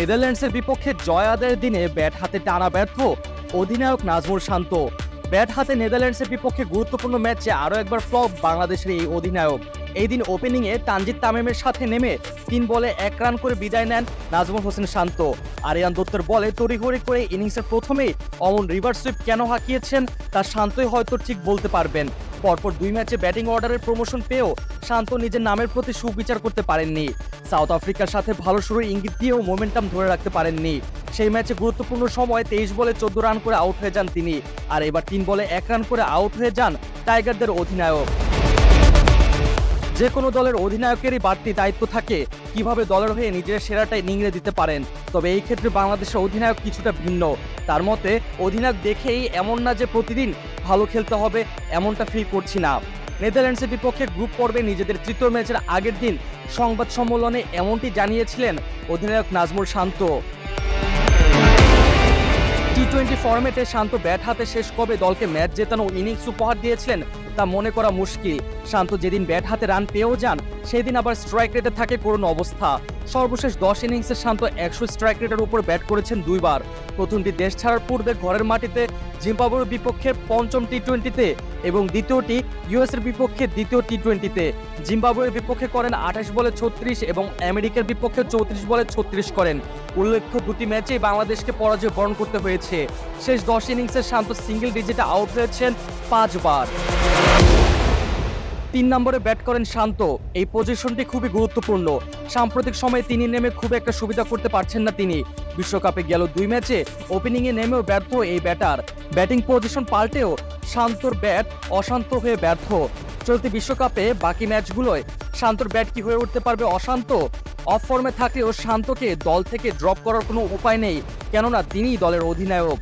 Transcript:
নেদারল্যান্ডসের বিপক্ষে জয় আদায়ের দিনে ব্যাট হাতে টানা ব্যর্থ অধিনায়ক নাজমুল শান্ত। ব্যাট হাতে নেদারল্যান্ডসের বিপক্ষে গুরুত্বপূর্ণ ম্যাচে আরও একবার ফ্লপ বাংলাদেশের এই অধিনায়ক। এই দিন ওপেনিংয়ে তানজিদ তামিমের সাথে নেমে তিন বলে এক রান করে বিদায় নেন নাজমুল হোসেন শান্ত। আরিয়ান দত্তের বলে তড়িঘড়ি করে ইনিংসের প্রথমেই অমন রিভার্স সুইপ কেন হাঁকিয়েছেন তা শান্তই হয়তো ঠিক বলতে পারবেন। পরপর দুই ম্যাচে ব্যাটিং অর্ডারের প্রমোশন পেয়েও শান্ত নিজের নামের প্রতি সুবিচার করতে পারেননি। সাউথ আফ্রিকার সাথে ভালো শুরুর ইঙ্গিত দিয়েও মোমেন্টাম ধরে রাখতে পারেননি। সেই ম্যাচে গুরুত্বপূর্ণ সময় তেইশ বলে চোদ্দ রান করে আউট হয়ে যান তিনি। আর এবার তিন বলে এক রান করে আউট হয়ে যান টাইগারদের অধিনায়ক। যে কোনো দলের অধিনায়কেরই বাড়তি দায়িত্ব থাকে। কীভাবে দলের হয়ে নিজের সেরাটাই নিংড়ে দিতে পারেন? তবে এই ক্ষেত্রে বাংলাদেশের অধিনায়ক কিছুটা ভিন্ন। তার মতে, অধিনায়ক দেখেই এমন না যে প্রতিদিন ভালো খেলতে হবে, এমনটা ফিল করছি না। নেদারল্যান্ডসের বিপক্ষে গ্রুপ পর্বে নিজেদের তৃতীয় ম্যাচের আগের দিন সংবাদ সম্মেলনে এমনটি জানিয়েছিলেন অধিনায়ক নাজমুল শান্ত। টি টোয়েন্টি ফরম্যাটে শান্ত ব্যাট হাতে শেষ কবে দলকে ম্যাচ জেতানো ইনিংস উপহার দিয়েছিলেন তা মনে করা মুশকিল। শান্ত যেদিন ব্যাট হাতে রান পেয়েও যান, সেদিন আবার স্ট্রাইক রেটে থাকে করুণ অবস্থা। সর্বশেষ দশ ইনিংসে শান্ত একশো স্ট্রাইক রেটের উপর ব্যাট করেছেন দুইবার। প্রথমটি দেশ ছাড়ার পূর্বে ঘরের মাটিতে, জিম্বাবুয়ের বিপক্ষে পঞ্চম টি টোয়েন্টিতে এবং দ্বিতীয়টি ইউএস এর বিপক্ষে দ্বিতীয় টি টোয়েন্টিতে জিম্বাবুয়ের বিপক্ষে করেন আঠাশ বলে ছত্রিশ এবং আমেরিকার বিপক্ষে চৌত্রিশ বলে ছত্রিশ করেন। উল্লেখ্য, দুটি ম্যাচেই বাংলাদেশকে পরাজয় বরণ করতে হয়েছে। শেষ দশ ইনিংসে শান্ত সিঙ্গেল ডিজিটে আউট হয়েছেন পাঁচবার। তিন নম্বরে ব্যাট করেন শান্ত। এই পজিশনটি খুবই গুরুত্বপূর্ণ। সাম্প্রতিক সময়ে তিনি নেমে খুব একটা সুবিধা করতে পারছেন না তিনি। বিশ্বকাপে গেল দুই ম্যাচে ওপেনিংয়ে নেমেও ব্যর্থ এই ব্যাটার। ব্যাটিং পজিশন পাল্টেও শান্তর ব্যাট অশান্ত হয়ে ব্যর্থ। চলতি বিশ্বকাপে বাকি ম্যাচগুলোয় শান্তর ব্যাট কি হয়ে উঠতে পারবে অশান্ত? অফ ফর্মে থাকলেও শান্তকে দল থেকে ড্রপ করার কোনো উপায় নেই। কেননা তিনিই দলের অধিনায়ক।